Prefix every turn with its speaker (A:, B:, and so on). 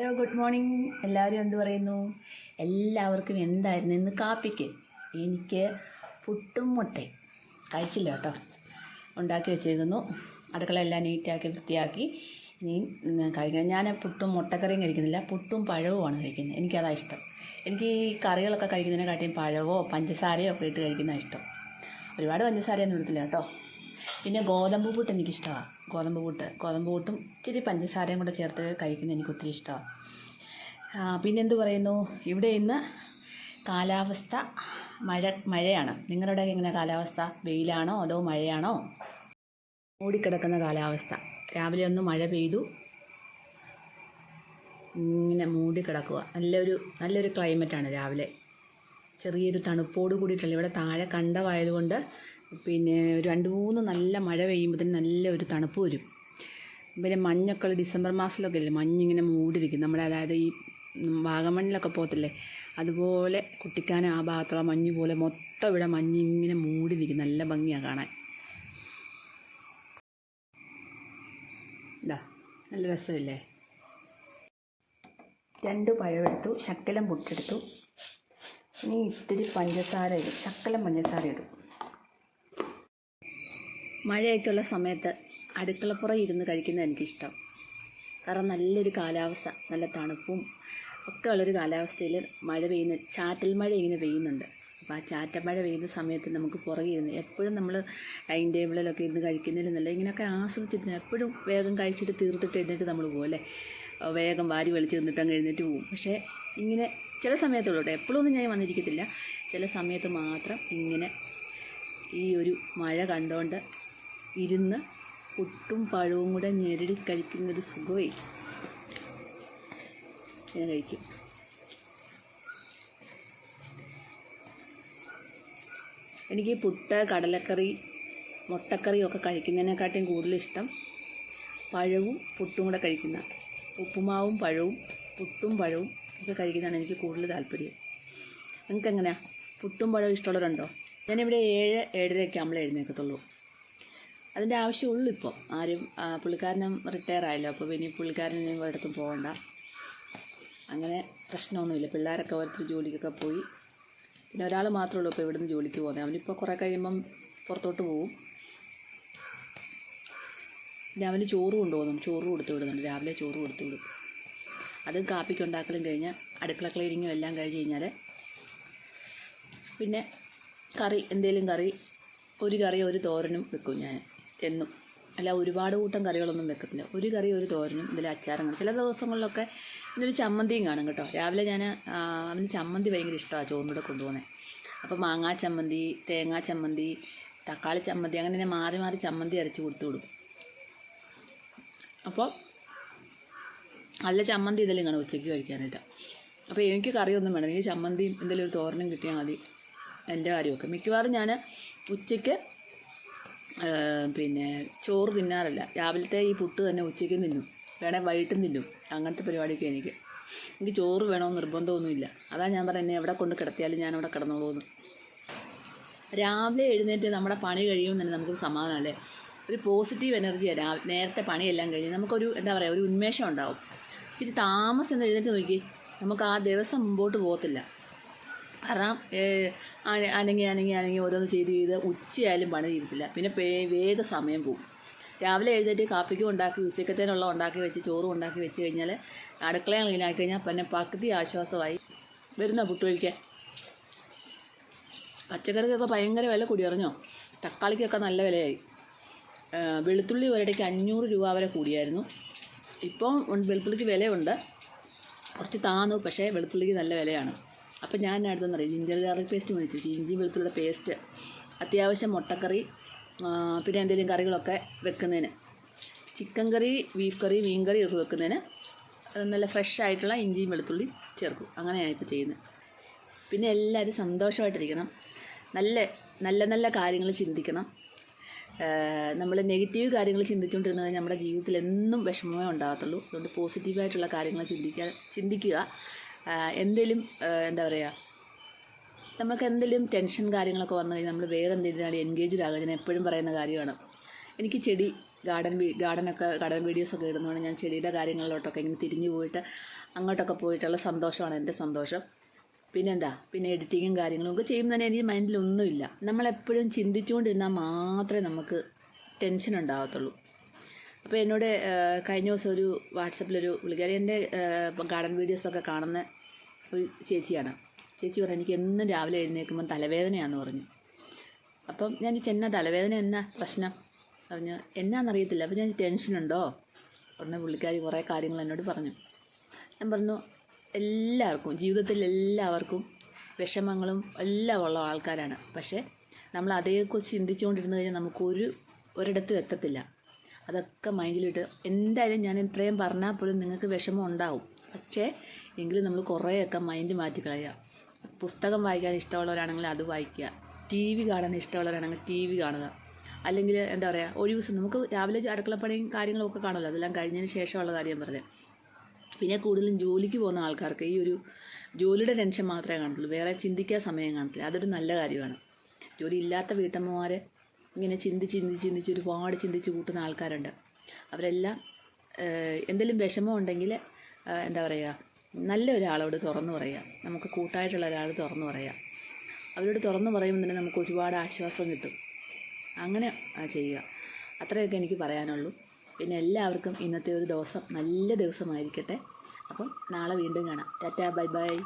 A: Hello good morning എല്ലാവരും എന്ത് പറയുന്നു? എല്ലാവർക്കും എന്തായിരുന്നു? ഇന്ന് കാപ്പിക്ക് എനിക്ക് പുട്ടും മുട്ടയും കഴിച്ചില്ല കേട്ടോ. ഉണ്ടാക്കി വെച്ചിരിക്കുന്നു. അടുക്കളയെല്ലാം നീറ്റാക്കി വൃത്തിയാക്കി. ഇനി ഇന്ന് കഴിക്കണം. ഞാൻ പുട്ടും മുട്ടക്കറിയും കഴിക്കുന്നില്ല. പുട്ടും പഴവുമാണ് കഴിക്കുന്നത്. എനിക്കതാണ് ഇഷ്ടം. എനിക്ക് ഈ കറികളൊക്കെ കഴിക്കുന്നതിനെക്കാട്ടിയും പഴവോ പഞ്ചസാരയോ ഒക്കെ ഇട്ട് കഴിക്കുന്നതാണ് ഇഷ്ടം. ഒരുപാട് പഞ്ചസാരയൊന്നും ഇടത്തില്ല കേട്ടോ. പിന്നെ ഗോതമ്പ് പുട്ട് എനിക്കിഷ്ടമാണ് ഗോതമ്പ് പുട്ട് ഗോതമ്പ് പുട്ടും ഇച്ചിരി പഞ്ചസാരയും കൂടെ ചേർത്ത് കഴിക്കുന്നത് എനിക്ക് ഒത്തിരി ഇഷ്ടമാണ് പിന്നെന്ത് പറയുന്നു? ഇവിടെ ഇന്ന് കാലാവസ്ഥ മഴ മഴയാണ്. നിങ്ങളുടെ എങ്ങനെ കാലാവസ്ഥ? വെയിലാണോ അതോ മഴയാണോ? മൂടിക്കിടക്കുന്ന കാലാവസ്ഥ. രാവിലെ ഒന്ന് മഴ പെയ്തു. ഇങ്ങനെ മൂടിക്കിടക്കുക നല്ലൊരു നല്ലൊരു ക്ലൈമറ്റാണ് രാവിലെ. ചെറിയൊരു തണുപ്പോട് കൂടിയിട്ടുള്ള ഇവിടെ താഴെ കണ്ടമായതുകൊണ്ട് പിന്നെ രണ്ട് മൂന്ന് നല്ല മഴ പെയ്യുമ്പോഴത്തേന് നല്ല ഒരു തണുപ്പ് വരും. പിന്നെ മഞ്ഞൊക്കെ ഉള്ള ഡിസംബർ മാസത്തിലൊക്കെ ഇല്ലേ മഞ്ഞിങ്ങനെ മൂടിയിരിക്കും. നമ്മുടെ അതായത് ഈ വാഗമണ്ണിലൊക്കെ പോകത്തില്ലേ അതുപോലെ കുട്ടിക്കാനം ആ ഭാഗത്തുള്ള മഞ്ഞ് പോലെ മൊത്തം ഇവിടെ മഞ്ഞിങ്ങനെ മൂടിരിക്കും നല്ല ഭംഗിയാണ് കാണാൻ. ഇതാ നല്ല രസമില്ലേ? രണ്ട് പഴമെടുത്തു ശക്കലം പൊട്ടെടുത്തു. ഇനി ഇത്തിരി പഞ്ചസാര ഇടും ശക്കലം പഞ്ചസാര ഇടും. മഴയൊക്കെയുള്ള സമയത്ത് അടുക്കളപ്പുറം ഇരുന്ന് കഴിക്കുന്നത് എനിക്കിഷ്ടം. കാരണം നല്ലൊരു കാലാവസ്ഥ നല്ല തണുപ്പും ഒക്കെ ഉള്ളൊരു കാലാവസ്ഥയിൽ മഴ പെയ്യുന്ന ചാറ്റൽ മഴ ഇങ്ങനെ പെയ്യുന്നുണ്ട്. അപ്പോൾ ആ ചാറ്റൽ മഴ പെയ്യുന്ന സമയത്ത് നമുക്ക് പുറകെ ഇരുന്ന് എപ്പോഴും നമ്മൾ ഡൈനിങ് ടേബിളിലൊക്കെ ഇരുന്ന് കഴിക്കുന്നതിൽ നല്ല ഇങ്ങനെയൊക്കെ ആസ്വദിച്ചിരുന്നു എപ്പോഴും വേഗം കഴിച്ചിട്ട് തീർത്തിട്ട് എഴുന്നേറ്റ് നമ്മൾ പോകും അല്ലേ? വേഗം വാരി വലിച്ച് നിന്നിട്ട് അങ്ങ് എഴുന്നേറ്റ് പോകും പക്ഷേ ഇങ്ങനെ ചില സമയത്തുള്ളൂ കേട്ടോ. എപ്പോഴൊന്നും ഞാൻ വന്നിരിക്കത്തില്ല. ചില സമയത്ത് മാത്രം ഇങ്ങനെ ഈ ഒരു മഴ കണ്ടുകൊണ്ട് ഇരുന്ന് പുട്ടും പഴവും കൂടെ ഞെരടി കഴിക്കുന്നൊരു സുഖമേ ഞാൻ കഴിക്കും. എനിക്ക് പുട്ട് കടലക്കറി മുട്ടക്കറി ഒക്കെ കഴിക്കുന്നതിനെക്കാട്ടിയും കൂടുതലിഷ്ടം പഴവും പുട്ടും കൂടെ കഴിക്കുന്ന ഉപ്പുമാവും പഴവും പുട്ടും പഴവും ഒക്കെ കഴിക്കുന്നതാണ് എനിക്ക് കൂടുതൽ താല്പര്യം. നിങ്ങൾക്ക് എങ്ങനെയാണ് പുട്ടും പഴവും ഇഷ്ടമുള്ളവരുണ്ടോ? ഞാനിവിടെ ഏഴ് ഏഴരയൊക്കെ ആകുമ്പോൾ എഴുന്നേൽക്കത്തുള്ളൂ. അതിന്റെ ആവശ്യമുള്ളൂ ഇപ്പോൾ ആരും പുള്ളിക്കാരനും റിട്ടയർ ആയല്ലോ അപ്പോൾ പിന്നെ പുള്ളിക്കാരനും ഒരിടത്തും പോകണ്ട. അങ്ങനെ പ്രശ്നമൊന്നുമില്ല. പിള്ളേരൊക്കെ ഓരോരുത്തർ ജോലിക്കൊക്കെ പോയി. പിന്നെ ഒരാൾ മാത്രമേ ഉള്ളൂ ഇപ്പോൾ ഇവിടുന്ന് ജോലിക്ക് പോകുന്നത്. അവനിപ്പോൾ കുറേ കഴിയുമ്പം പുറത്തോട്ട് പോകും പിന്നെ അവന് ചോറ് കൊണ്ടുപോകുന്നു. ചോറ് കൊടുത്തു വിടുന്നുണ്ട്. രാവിലെ ചോറ് കൊടുത്തു വിടും. അതും കാപ്പിക്ക് ഉണ്ടാക്കലും കഴിഞ്ഞ് അടുക്കള ക്ലീനിങ്ങും എല്ലാം കഴിഞ്ഞ് കഴിഞ്ഞാൽ പിന്നെ കറി എന്തെങ്കിലും കറി ഒരു കറി ഒരു തോരനും വെക്കും ഞാൻ എന്നും. അല്ല ഒരുപാട് കൂട്ടം കറികളൊന്നും വെക്കത്തില്ല. ഒരു കറി ഒരു തോരനും ഇതിൽ അച്ചാറും ചില ദിവസങ്ങളിലൊക്കെ ഇതിലൊരു ചമ്മന്തിയും കാണും കേട്ടോ. രാവിലെ ഞാൻ അവന് ചമ്മന്തി ഭയങ്കര ഇഷ്ടമാണ് ചോറിനൂടെ കൊണ്ടുപോകുന്നത് അപ്പോൾ മാങ്ങാ ചമ്മന്തി തേങ്ങാ ചമ്മന്തി തക്കാളി ചമ്മന്തി അങ്ങനെ തന്നെ മാറി മാറി ചമ്മന്തി അരച്ച് കൊടുത്തു വിടും. അപ്പോൾ നല്ല ചമ്മന്തി ഇതെല്ലാം കാണും ഉച്ചയ്ക്ക് കഴിക്കാനായിട്ട്. അപ്പോൾ എനിക്ക് കറിയൊന്നും വേണം എനിക്ക് ചമ്മന്തിയും എന്തെങ്കിലും ഒരു തോരനും കിട്ടിയാൽ മതി. എന്റെ കാര്യമൊക്കെ. മിക്കവാറും ഞാൻ ഉച്ചയ്ക്ക് പിന്നെ ചോറ് തിന്നാറില്ല. രാവിലത്തെ ഈ പുട്ട് തന്നെ ഉച്ചയ്ക്ക് തിന്നും. വേണേൽ വൈകിട്ടും തിന്നും. അങ്ങനത്തെ പരിപാടിയൊക്കെ എനിക്ക്. എനിക്ക് ചോറ് വേണമെന്ന് നിർബന്ധമൊന്നുമില്ല. അതാ ഞാൻ പറയുന്നത് എന്നെ എവിടെ കൊണ്ട് കിടത്തിയാലും ഞാൻ അവിടെ കിടന്നോളൂന്ന്. രാവിലെ എഴുന്നേറ്റ് നമ്മുടെ പണി കഴിയുമ്പോൾ തന്നെ സമാധാനം അല്ലേ? ഒരു പോസിറ്റീവ് എനർജിയാണ് രാവിലെ നേരത്തെ പണിയെല്ലാം കഴിഞ്ഞ്. നമുക്കൊരു എന്താ പറയുക ഒരു ഉന്മേഷം ഉണ്ടാവും. ഇച്ചിരി താമസിച്ചെന്ന് എഴുന്നേറ്റ് നോക്കി നമുക്ക് ആ ദിവസം മുമ്പോട്ട് പോകത്തില്ല. കാരണം അനങ്ങി അനങ്ങി അനങ്ങി ഓരോന്ന് ചെയ്ത് ചെയ്ത് ഉച്ചയായാലും പണി തീരത്തില്ല. പിന്നെ വേഗം സമയം പോകും. രാവിലെ എഴുന്നേറ്റ് കാപ്പിക്കും ഉണ്ടാക്കി ഉച്ചക്കത്തേനുള്ള ഉണ്ടാക്കി വെച്ച് ചോറും ഉണ്ടാക്കി വെച്ച് കഴിഞ്ഞാൽ അടുക്കളയും ക്ലീനാക്കി കഴിഞ്ഞാൽ പിന്നെ പകുതി ആശ്വാസമായി. വരുന്ന പുട്ട് കഴിക്കാൻ? പച്ചക്കറിക്കൊക്കെ ഭയങ്കര വില കൂടി അറിഞ്ഞോ? തക്കാളിക്കൊക്കെ നല്ല വിലയായി. വെളുത്തുള്ളി ഒരിടയ്ക്ക് അഞ്ഞൂറ് രൂപ വരെ കൂടിയായിരുന്നു. ഇപ്പോൾ വെളുത്തുള്ളിക്ക് വിലയുണ്ട്. കുറച്ച് താന്നു പക്ഷേ വെളുത്തുള്ളിക്ക് നല്ല വിലയാണ്. അപ്പം ഞാൻ അടുത്തെന്ന് പറയും ജിഞ്ചർ ഗാർലിക് പേസ്റ്റ് മേടിച്ചു. ഇഞ്ചി വെളുത്തുള്ള പേസ്റ്റ് അത്യാവശ്യം മുട്ടക്കറി പിന്നെ എന്തെങ്കിലും കറികളൊക്കെ വെക്കുന്നതിന്. ചിക്കൻ കറി ബീഫ് കറി മീൻ കറി ഒക്കെ വെക്കുന്നതിന് നല്ല ഫ്രഷ് ആയിട്ടുള്ള ഇഞ്ചിയും വെളുത്തുള്ളി ചേർക്കും. അങ്ങനെയാണ് ഇപ്പോൾ ചെയ്യുന്നത്. പിന്നെ എല്ലാവരും സന്തോഷമായിട്ടിരിക്കണം. നല്ല നല്ല നല്ല കാര്യങ്ങൾ ചിന്തിക്കണം. നമ്മൾ നെഗറ്റീവ് കാര്യങ്ങൾ ചിന്തിച്ചുകൊണ്ടിരുന്നത് നമ്മുടെ ജീവിതത്തിൽ എന്നും വിഷമമേ ഉണ്ടാകത്തുള്ളൂ. അതുകൊണ്ട് പോസിറ്റീവായിട്ടുള്ള കാര്യങ്ങൾ ചിന്തിക്കുക ചിന്തിക്കുക. എന്തെങ്കിലും എന്താ പറയുക നമുക്ക് എന്തെങ്കിലും ടെൻഷൻ കാര്യങ്ങളൊക്കെ വന്നു കഴിഞ്ഞാൽ നമ്മൾ വേറെ എന്തെങ്കിലും എൻഗേജ്ഡ് ആകുക? ഞാൻ എപ്പോഴും പറയുന്ന കാര്യമാണ്. എനിക്ക് ചെടി ഗാർഡൻ ഗാർഡനൊക്കെ ഗാർഡൻ വീഡിയോസൊക്കെ ഇടുന്നതുകൊണ്ട് ഞാൻ ചെടിയുടെ കാര്യങ്ങളിലോട്ടൊക്കെ ഇങ്ങനെ തിരിഞ്ഞു പോയിട്ട് അങ്ങോട്ടൊക്കെ പോയിട്ടുള്ള സന്തോഷമാണ് എന്റെ സന്തോഷം. പിന്നെന്താ? പിന്നെ എഡിറ്റിങ്ങും കാര്യങ്ങളും ഒക്കെ ചെയ്യുമ്പോൾ തന്നെ എനിക്ക് മൈൻഡിലൊന്നുമില്ല നമ്മളെപ്പോഴും ചിന്തിച്ചുകൊണ്ടിരുന്നാൽ മാത്രമേ നമുക്ക് ടെൻഷൻ ഉണ്ടാകത്തുള്ളൂ അപ്പോൾ എന്നോട് കഴിഞ്ഞ ദിവസം ഒരു വാട്സപ്പിലൊരു പുള്ളിക്കാരി എന്റെ ഗാർഡൻ വീഡിയോസൊക്കെ കാണുന്ന ഒരു ചേച്ചിയാണ്. ചേച്ചി പറഞ്ഞു എനിക്ക് എന്നും രാവിലെ എഴുന്നേൽക്കുമ്പം തലവേദനയാണെന്ന് പറഞ്ഞു. അപ്പം ഞാൻ ചെന്ന തലവേദന എന്നാ പ്രശ്നം? പറഞ്ഞു എന്നാന്നറിയത്തില്ല. അപ്പം ഞാൻ ടെൻഷനുണ്ടോ? ഉടനെ പുള്ളിക്കാരി കുറേ കാര്യങ്ങൾ എന്നോട് പറഞ്ഞു. ഞാൻ പറഞ്ഞു എല്ലാവർക്കും ജീവിതത്തിൽ എല്ലാവർക്കും വിഷമങ്ങളും എല്ലാം ഉള്ള ആൾക്കാരാണ്. പക്ഷേ നമ്മൾ അതേക്കുറിച്ച് ചിന്തിച്ചുകൊണ്ടിരുന്ന് കഴിഞ്ഞാൽ നമുക്കൊരു ഒരിടത്തും എത്തത്തില്ല. അതൊക്കെ മൈൻഡിലിട്ട് എന്തായാലും ഞാൻ ഇത്രയും പറഞ്ഞാൽ പോലും നിങ്ങൾക്ക് വിഷമം ഉണ്ടാവും. പക്ഷേ എങ്കിലും നമ്മൾ കുറേയൊക്കെ മൈൻഡ് മാറ്റി കളയുക. പുസ്തകം വായിക്കാൻ ഇഷ്ടമുള്ളവരാണെങ്കിൽ അത് വായിക്കുക. ടി വി കാണാൻ ഇഷ്ടമുള്ളവരാണെങ്കിൽ ടി വി കാണുക. അല്ലെങ്കിൽ എന്താ പറയുക ഒഴിവ് നമുക്ക് രാവിലെ അടുക്കളപ്പണിയും കാര്യങ്ങളൊക്കെ കാണുമല്ലോ. അതെല്ലാം കഴിഞ്ഞതിന് ശേഷമുള്ള കാര്യം പറഞ്ഞത് പിന്നെ കൂടുതലും ജോലിക്ക് പോകുന്ന ആൾക്കാർക്ക് ഈ ഒരു ജോലിയുടെ ടെൻഷൻ മാത്രമേ കാണത്തുള്ളൂ. വേറെ ചിന്തിക്കാൻ സമയം കാണത്തില്ല. അതൊരു നല്ല കാര്യമാണ്. ജോലി ഇല്ലാത്ത വീട്ടമ്മമാരെ ഇങ്ങനെ ചിന്തിച്ച് ചിന്തിച്ച് ചിന്തിച്ച് ഒരുപാട് ചിന്തിച്ച് കൂട്ടുന്ന ആൾക്കാരുണ്ട്. അവരെല്ലാം എന്തെങ്കിലും വിഷമം ഉണ്ടെങ്കിൽ എന്താ പറയുക നല്ല ഒരാളോട് തുറന്നു പറയുക നമുക്ക് കൂട്ടായിട്ടുള്ള ഒരാൾ തുറന്നു പറയുക അവരോട് തുറന്നു പറയുമ്പോൾ തന്നെ നമുക്ക് ഒരുപാട് ആശ്വാസം കിട്ടും. അങ്ങനെ ചെയ്യുക. അത്രയൊക്കെ എനിക്ക് പറയാനുള്ളൂ. പിന്നെ എല്ലാവർക്കും ഇന്നത്തെ ഒരു ദിവസം നല്ല ദിവസമായിരിക്കട്ടെ. അപ്പം നാളെ വീണ്ടും കാണാം. Tata bye bye.